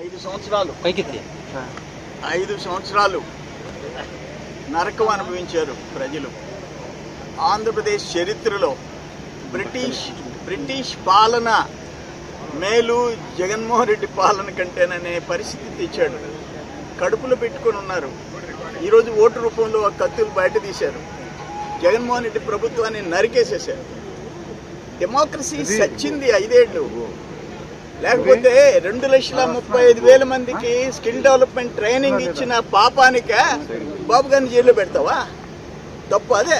ఐదు సంవత్సరాలు. పైకెత్తి. ఐదు సంవత్సరాలు నరకం అనుభవించారు ప్రజలు. ఆంధ్రప్రదేశ్ చరిత్రలో బ్రిటిష్ బ్రిటిష్ పాలన మేలు జగన్మోహన్ రెడ్డి పాలన కంటేననే పరిస్థితి తెచ్చాడు కడుపులో పెట్టుకొని ఉన్నారు. ఈరోజు ఓటు రూపంలో ఆ కత్తులు బయట తీశారు. జగన్మోహన్ రెడ్డి ప్రభుత్వాన్ని నరికేసేశారు. డెమోక్రసీ సచ్చింది ఐదేళ్ళు. లేకపోతే రెండు లక్షల ముప్పై ఐదు వేల మందికి స్కిల్ డెవలప్మెంట్ ట్రైనింగ్ ఇచ్చిన పాపానికే బాబు గారిని జైల్లో పెడతావా? తప్పు అదే.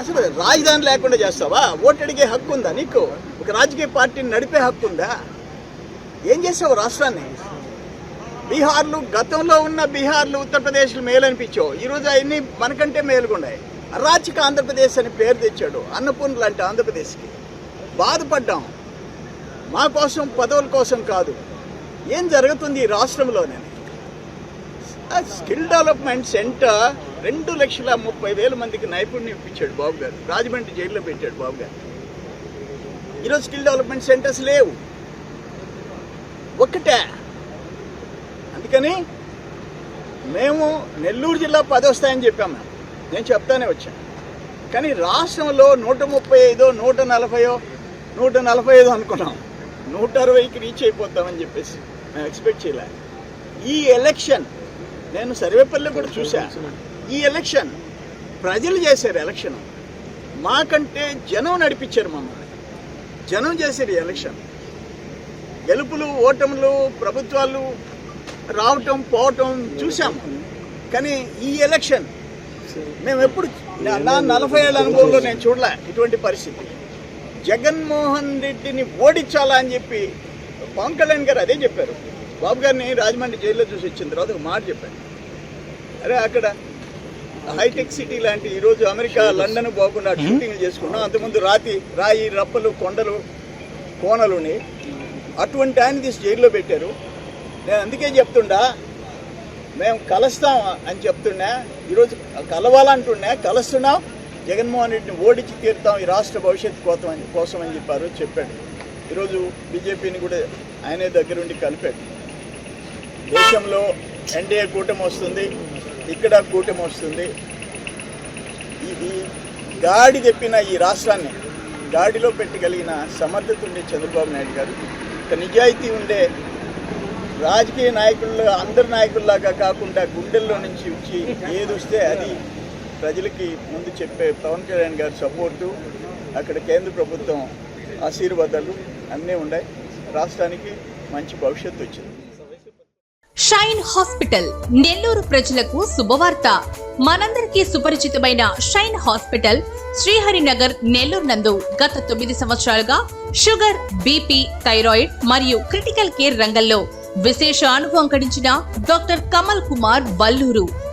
అసలు రాజధాని లేకుండా చేస్తావా? ఓటు అడిగే హక్కు ఉందా నీకు? ఒక రాజకీయ పార్టీని నడిపే హక్కు ఉందా? ఏం చేసావు రాష్ట్రాన్ని? బీహార్లు గతంలో ఉన్న బీహార్లు ఉత్తరప్రదేశ్లు మేలు అనిపించావు ఈరోజు అవన్నీ మనకంటే మేలుగున్నాయి. అరాచక ఆంధ్రప్రదేశ్ అని పేరు తెచ్చాడు అన్నపూర్ణ లాంటి ఆంధ్రప్రదేశ్కి. బాధపడ్డాం. మా కోసం పదవుల కోసం కాదు. ఏం జరుగుతుంది ఈ రాష్ట్రంలోనే? ఆ స్కిల్ డెవలప్మెంట్ సెంటర్ రెండు లక్షల ముప్పై వేల మందికి నైపుణ్యం ఇప్పించాడు బాబు గారు. రాజమండ్రి జైల్లో పెట్టాడు బాబు గారు. ఈరోజు స్కిల్ డెవలప్మెంట్ సెంటర్స్ లేవు. ఒక్కటే. అందుకని మేము నెల్లూరు జిల్లా పది వస్తాయని చెప్పాము. నేను చెప్తానే వచ్చాను. కానీ రాష్ట్రంలో నూట ముప్పై ఐదో నూట నలభైయో నూట నలభై ఐదు అనుకున్నాం. నూట అరవైకి రీచ్ అయిపోతామని చెప్పేసి మేము ఎక్స్పెక్ట్ చేయలే. ఈ ఎలక్షన్ నేను సర్వేపల్లి కూడా చూసా ఈ ఎలక్షన్ ప్రజలు చేశారు ఎలక్షన్ మాకంటే జనం నడిపించారు మమ్మల్ని. జనం చేశారు ఈ ఎలక్షన్ గెలుపులు ఓటములు ప్రభుత్వాలు రావటం పోవటం చూసాం కానీ ఈ ఎలక్షన్ మేము ఎప్పుడు నా- నా నలభై ఏళ్ళ అనుభవంలో నేను చూడలే ఇటువంటి పరిస్థితి. జగన్మోహన్ రెడ్డిని ఓడించాలా అని చెప్పి పవన్ కళ్యాణ్ గారు అదే చెప్పారు. బాబు గారిని రాజమండ్రి జైల్లో చూసి వచ్చిన తర్వాత ఒక మాట చెప్పాను అరే అక్కడ హైటెక్ సిటీ లాంటి ఈరోజు అమెరికా లండన్ పోకుండా షూటింగ్లు చేసుకున్నాం. అంతకుముందు రాతి రాయి రప్పలు కొండలు కోనలు అటువంటి ఆయన తీసి జైల్లో పెట్టారు. నేను అందుకే చెప్తుండా మేము కలుస్తాం అని చెప్తున్నా. ఈరోజు కలవాలంటున్నా కలుస్తున్నాం. జగన్మోహన్ రెడ్డిని ఓడించి తీరుతాం ఈ రాష్ట్ర భవిష్యత్తు కోసం అని కోసం అని చెప్పారు చెప్పాడు. ఈరోజు బీజేపీని కూడా ఆయనే దగ్గరుండి కలిపాడు. దేశంలో ఎన్డీఏ కూటమి వస్తుంది ఇక్కడ కూటమి వస్తుంది. ఇది గాడి తెప్పిన ఈ రాష్ట్రాన్ని గాడిలో పెట్టగలిగిన సమర్థత ఉండే చంద్రబాబు నాయుడు గారు ఒక నిజాయితీ ఉండే రాజకీయ నాయకుల్లో అందరి నాయకుల్లాగా కాకుండా గుండెల్లో నుంచి వచ్చి ఏది వస్తే అది ప్రజలకి ముందు చెప్పే పవన్ కళ్యాణ్ గారి సపోర్టు అక్కడ కేంద్ర ప్రభుత్వం ఆశీర్వాదాలు అన్నీ ఉన్నాయి. రాష్ట్రానికి మంచి భవిష్యత్తు వచ్చింది. షైన్ హాస్పిటల్ నెల్లూరు ప్రజలకు శుభవార్త. మనందరికీ సుపరిచితమైన షైన్ హాస్పిటల్ శ్రీహరినగర్ నెల్లూరు నందు గత తొమ్మిది సంవత్సరాలుగా షుగర్ బీపీ థైరాయిడ్ మరియు క్రిటికల్ కేర్ రంగంలో విశేష అనుభవం గడించిన doctor Kamal Kumar Valluru.